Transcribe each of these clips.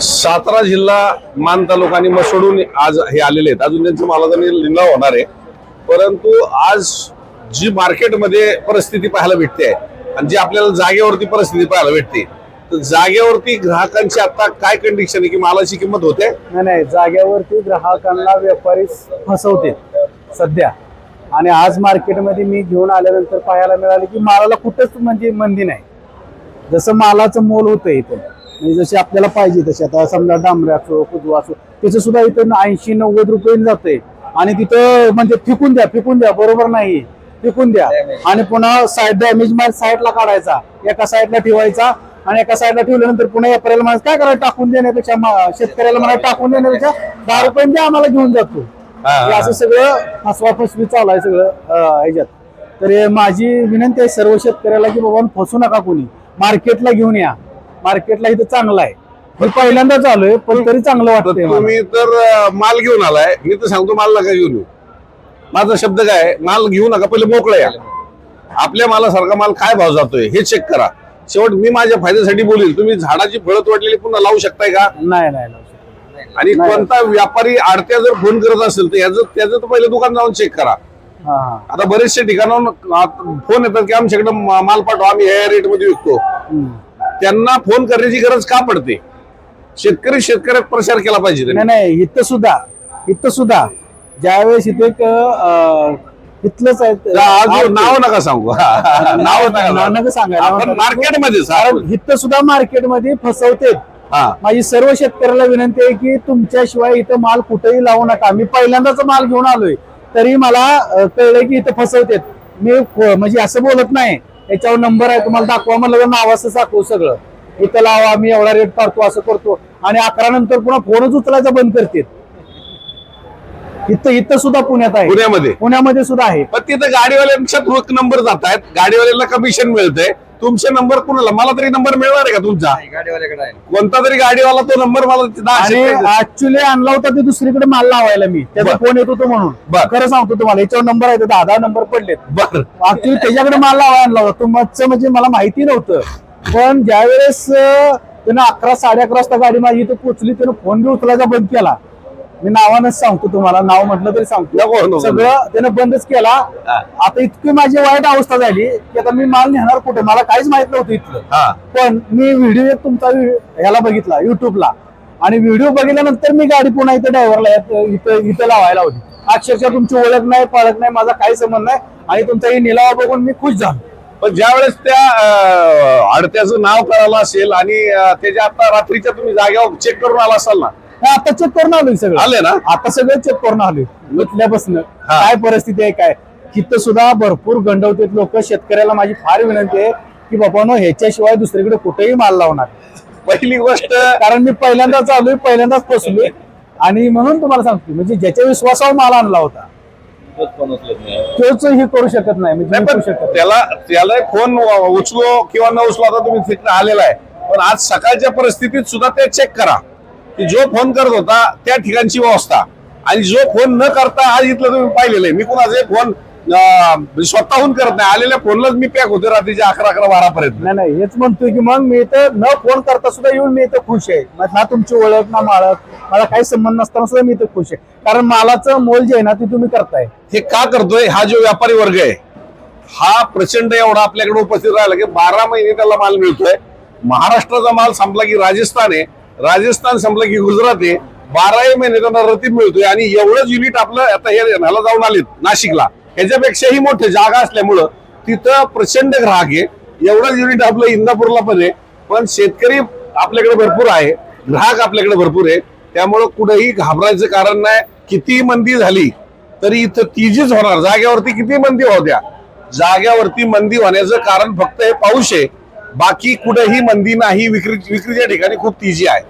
सातारा जिल्हा मान तालुका आणि मसोडून आज हे आलेले आहेत. अजून त्यांचं मला लिलाव होणार आहे. परंतु आज जी मार्केटमध्ये परिस्थिती पाहायला भेटते आहे आणि जी आपल्याला जागेवरती परिस्थिती पाहायला भेटते तर जागेवरती ग्राहकांची आता काय कंडिशन आहे की मालाची किंमत होते? नाही नाही जागेवरती ग्राहकांना व्यापारी फसवते सध्या. आणि आज मार्केटमध्ये मी घेऊन आल्यानंतर पाहायला मिळाले की मालाला कुठंच म्हणजे मंदी नाही. जसं मालाचं मोल होतं इथं. म्हणजे जसे आपल्याला पाहिजे तसे आता समजा डांबऱ्याचं कुजवाचं त्याचं सुद्धा इथं ऐंशी नव्वद रुपये जाते आणि तिथं म्हणजे फिकून द्या फिकून द्या बरोबर नाही. फिकून द्या. आणि पुन्हा साईड डॅमेज माल साईडला काढायचा. एका साईडला ठेवायचा आणि एका साईडला ठेवल्यानंतर पुन्हा एप्रिल माणूस काय करायचं? टाकून देण्यापेक्षा शेतकऱ्याला म्हणा टाकून देण्यापेक्षा दहा रुपये द्या आम्हाला घेऊन जातो असं सगळं फसवा फसवी चालू आहे सगळं ह्याच्यात. तर माझी विनंती आहे सर्व शेतकऱ्याला की बाबा फसू नका कोणी. मार्केटला घेऊन या. मार्केटला इथं चांगलं आहे मी पहिल्यांदाच आलोय पण तरी चांगलं तर वाटतंय मला. तुम्ही तर अं, माल घेऊन आलाय मी तर सांगतो माल नका घेऊन येऊ माझा शब्द काय आहे? माल घेऊ नका पहिले मोकळं या आपल्या मालासारखा माल काय भाव जातोय हे चेक करा शेवट मी माझ्या फायद्यासाठी बोलील तुम्ही झाडाची फळं तोडलेली पुन्हा लावू शकताय का नाही नाही लावू शकत. आणि. कोणता व्यापारी आडत्या जर फोन करत असेल तर याचं त्याचं तर पहिले दुकान जाऊन चेक करा हा हा आता बरेचसे ठिकाणाहून फोन येतात की आमच्याकडे माल पाठवा आम्ही या रेटमध्ये विकतो हम्म. त्यांना फोन करण्याची गरज का पडते? शेतकरी शेतकऱ्यात प्रचार केला पाहिजे. नाही नाही इथं सुद्धा इथं सुद्धा ज्यावेळेस इथे एक आहे नाव नका सांगू. नाव नका सांगायला. मार्केटमध्ये कारण इथं सुद्धा मार्केटमध्ये फसवते. हा. माझी सर्व शेतकऱ्याला विनंती आहे की तुमच्याशिवाय इथं माल कुठेही लावू नका. मी पहिल्यांदाच माल घेऊन आलोय. तरी मला अं, कळलंय की इथं फसवतेत. मी म्हणजे असं बोलत नाही. याच्यावर नंबर आहे तुम्हाला दाखवा म्हणलं नाव असं दाखवू सगळं. इथं लावा मी एवढा रेट काढतो असं करतो. आणि अकरा नंतर पुन्हा फोनच उचलायचा बंद करते इथं इथं सुद्धा पुण्यात आहे. पुण्यामध्ये? पुण्यामध्ये सुद्धा आहे. पण तिथं गाडीवाल्यांच्या नंबर जात आहेत गाडीवाल्यांना कमिशन मिळतंय. तुमचे नंबर कुणाला? मला तरी नंबर मिळणार आहे का तुमचा? गाडीवाल्याकडे आहे. कोणता तरी गाडीवाला तो नंबर मला आणि. ऍक्च्युली आणला होता ते दुसरीकडे माल लावायला मी. त्याचा बर. फोन येत होतो म्हणून. बर. खरं सांगतो तुम्हाला याच्यावर नंबर आहे दहा दहा नंबर पडलेत. बर. ऍक्च्युली त्याच्याकडे माल लावा आणला होता. तुमचं म्हणजे मला माहिती नव्हतं. पण ज्यावेळेस अं, त्यानं अकरा साडे अकरा वाजता गाडी माझी इथं पोहोचली त्यानं फोन बी उचलायचा बंद केला. मी नावानच सांगतो तुम्हाला नाव म्हटलं तरी नको, सांगतो नको. सगळं त्यानं बंदच केला. हा. आता इतकी माझी वाईट अवस्था झाली की आता मी माल नेणार कुठे? मला काहीच माहीत नव्हतं इथलं. हा. पण मी व्हिडिओ एक तुमचा ह्याला बघितला युट्यूबला आणि व्हिडिओ बघितल्यानंतर मी गाडी पुन्हा इथे ड्रायव्हरला इथं इथं लावायला होती. अक्षरशः तुमची ओळख नाही पाळख नाही माझा काही संबंध नाही. आणि तुमचा ही निलावा बघून मी खुश झालो. पण ज्या वेळेस त्या अं, आडत्याचं नाव कळालं असेल आणि अं, त्याच्या आता रात्रीच्या तुम्ही जागेवर चेक करून आला असाल ना आता चेक करून आलोय सगळं. आले ना? आता सगळं चेक करून आलोय. उठल्यापासून. काय परिस्थिती आहे काय? तिथं सुद्धा भरपूर गंडवतेत लोक. शेतकऱ्याला माझी फार विनंती आहे की बाबा ह्याच्याशिवाय दुसरीकडे कुठेही माल लावणार. पहिली गोष्ट कारण मी पहिल्यांदाच आलोय पहिल्यांदाच फसलोय आणि म्हणून तुम्हाला सांगतो म्हणजे ज्याच्या विश्वासावर माल आणला होता तोच हे करू शकत नाही म्हणजे पण शकत. त्याला त्याला फोन उचलो किंवा न उचलो आता तुम्ही आलेला आहे. पण आज सकाळच्या परिस्थितीत सुद्धा ते चेक करा. की जो फोन करत होता त्या ठिकाणची व्यवस्था. आणि जो फोन न करता आज इथलं तुम्ही पाहिलेलं आहे. मी कुणाचे फोन अं, स्वतःहून करत नाही. आलेल्या फोनलाच मी पॅक होते रात्रीच्या अकरा अकरा बारा पर्यंत. नाही नाही हेच म्हणतोय की मग मी इथं न फोन करता सुद्धा येऊन मी इथं खुश आहे. मग ना तुमची ओळख ना माळख मला काही संबंध नसताना सुद्धा मी इथं खुश आहे. कारण मालाचं मोल जे आहे ना ते तुम्ही करताय. हे का करतोय? हा जो व्यापारी वर्ग आहे हा प्रचंड एवढा आपल्याकडे उपस्थित राहिला की बारा महिने त्याला माल मिळतोय. महाराष्ट्राचा माल संपला की राजस्थान आहे. राजस्थान संपलं की गुजरात आहे बाराही महिने त्यांना रतीब मिळतोय आणि एवढंच युनिट आपलं आता हे ह्याला जाऊन आलेत नाशिकला. ह्याच्यापेक्षाही मोठे जागा असल्यामुळं तिथं प्रचंड ग्राहक आहे. एवढंच युनिट आपलं इंदापूरला पण आहे. पण शेतकरी आपल्याकडे भरपूर आहे. ग्राहक आपल्याकडे भरपूर आहे. त्यामुळं कुठेही घाबरायचं कारण नाही. किती मंदी झाली तरी इथं तीजीच होणार. जाग्यावरती किती मंदी होत्या जाग्यावरती मंदी होण्याचं कारण फक्त हे पाऊस आहे. बाकी कुठेही मंदी नाही विक्री विक्रीच्या ठिकाणी खूप तेजी आहे.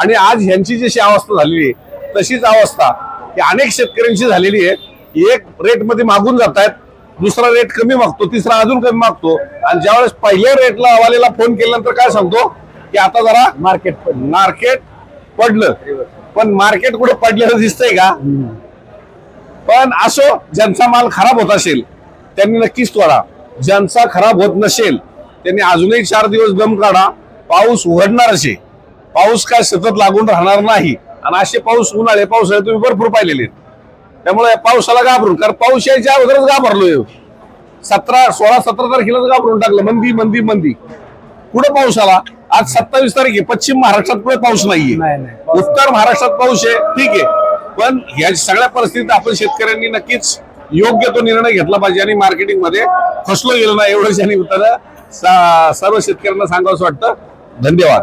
आणि आज ह्यांची जशी अवस्था झालेली आहे तशीच अवस्था ही अनेक शेतकऱ्यांची झालेली आहे. एक रेटमध्ये मागून जात आहेत दुसरा रेट कमी मागतो तिसरा अजून कमी मागतो. आणि ज्यावेळेस पहिल्या रेटला हवालेला फोन केल्यानंतर काय सांगतो की आता जरा मार्केट मार्केट पडलं. पण मार्केट कुठे पडलेलं दिसतंय का? पण असो ज्यांचा माल खराब होत असेल त्यांनी नक्कीच तोडा ज्यांचा खराब होत नसेल त्यांनी अजूनही चार दिवस दम काढा. पाऊस उघडणार असे. पाऊस काय सतत लागून राहणार नाही. आणि असे पाऊस उन्हाळे पावसाळे तुम्ही भरपूर पाहिलेले. त्यामुळे पावसाला घाबरून कारण पाऊस यायच्या अगोदरच घाबरलोय. सतरा सोळा सतरा तारखेलाच घाबरून टाकलं. मंदी मंदी मंदी. कुठं पाऊस आला? आज सत्तावीस तारीख आहे. पश्चिम महाराष्ट्रात पुढे पाऊस नाहीये? नाही नाही. उत्तर महाराष्ट्रात पाऊस आहे. ठीक आहे. पण ह्या सगळ्या परिस्थितीत आपण शेतकऱ्यांनी नक्कीच योग्य तो निर्णय घेतला पाहिजे आणि मार्केटिंगमध्ये फसलो गेलो नाही एवढंच या निमित्तानं सा- सर्व शेतकऱ्यांना सांगावंसं वाटतं. धन्यवाद.